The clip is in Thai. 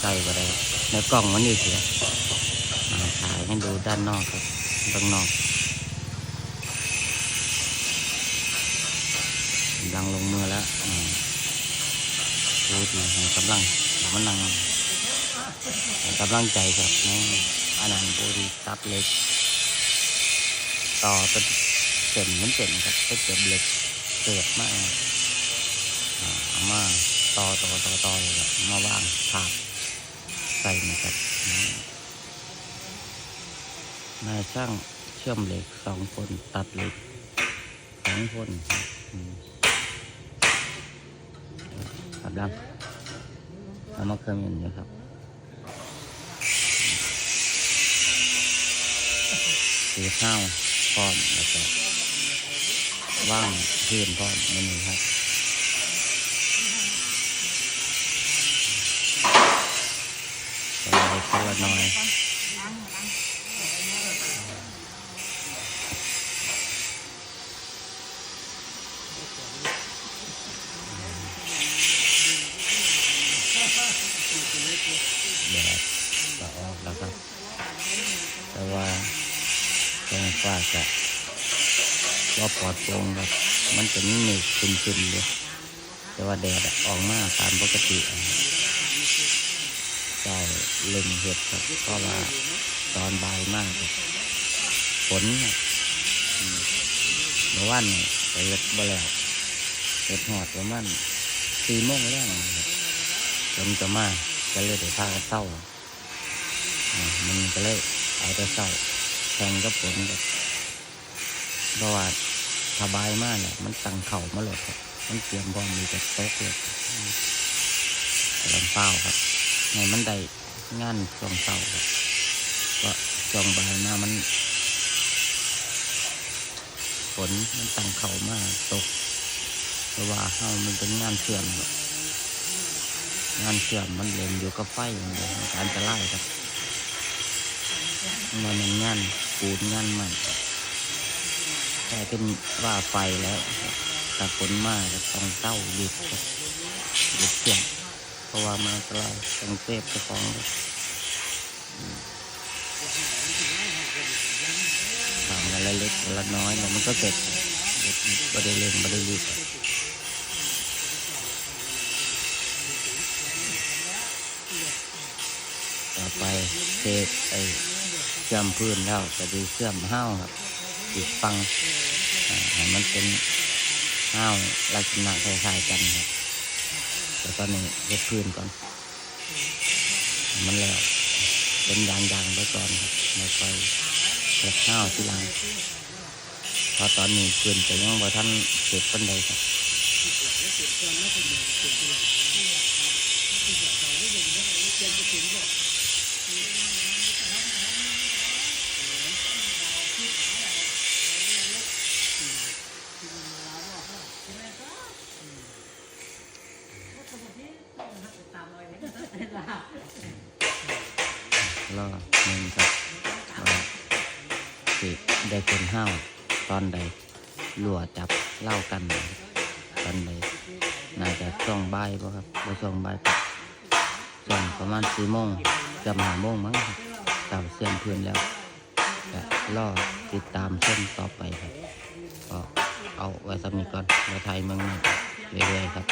ใส่ไปได้ในกล่องมันนี่เสียอ่าถ่ายให้ดูด้านนอกครับด้านนอกกำลังลงมือแล้วดูดีกำลังมันนั่งกำลังใจครับในอันนั้นดูดีตับเล็ก ต่อเป็นเส้นเหมันเส้นครับเป็นเก็บเล็กเสียบมากอ่าเอามาต่อต่อต่อต่อเลยครับมาวางถาด ใส่นะครับนายช่างเชื่อมเหล็กสองคนตัดเหล็กสองคนครับดังเอามาเครื่องยนต์นะครับสีข้าวพร้อมแล้วก็ว่างเพื้นพร้อมไม่มีครับ คนละคนละน้อยแดดก็ออกแล้วครับ แต่ว่าแกงฟ้าจะว่าปลอดโปร่งครับ มันจะมีเมฆขึ้นๆเลยแต่ว่าแดดอะออกมาตามปกติ อะใช่เล่นเห็ดครับเพราะว่าตอนบ่ายมากครับฝนเมื่อวันไปเห็ดบ่แล้วเห็ดหอดประมาณสี่โมงแรงครันจะมาก็เลยได้พากเศร้าอ่ามันก็เลยเอาแต่เศร้าแข่งกับฝนกับเพราะว่าสบายมากเนี่ยมันตั้งเข่ามาเลยครับ มันเตรียมพร้อมมีแต่โต๊ะเลยกำลังเฝ้าครับ ในมันได้งานช่วงเศร้ารับก็ช่วงบ่ายมามันฝนมันตั้งเข่ามาตกเพราะว่าเฮามันเป็นงานเชื่อมงานเชื่อมมันเล่นอยู่กับไฟอย่างเดียวก็อันตรายครับมันเป็นงานปูนงานใหม่แต่เป็นว่าไฟแล้วแต่ฝนมากต้องเต้าหยุดครับหยุดเสียง เพราะว่ามันอันตรายต้องเซฟเจ้าของเลยอืมทำกันละเล็กละน้อยแล้วมันก็เสร็จไม่ได้เล่นไม่ได้รีบอะต่อไปเทไอ้เชื่อมพื้นแล้วจะดูเชื่อมห้าวครับอีกฟังอ่ให้มันเป็นห้าวลักษณะคล้ายๆกันครับ แต่ตอนนี้เล็กพื้นก่อน มันแล้วเป็นยางๆไว้ก่อนครับไม่ไปเล็กห้าวที่หลังเพราะตอนนี้พื้นจะยังบ่ท่านเสร็จปันใดครับ รอหนึ่งครับว่าสิได้เป็นห้าวตอนใดรั่วจับเล่ากัน ตอนใดน่าจะช่วงใบป่ะครับบ่ช่วงบ่ายครับช่วงประมาณสี่โมงเกือบห้าโมงมั้งครับเต่าเสียงพื้นแล้วก็รอติดตามชมต่อไปครับก็เอาไว้สำนีก่อนมาไทยเมืองนี้เรื่อยๆครับ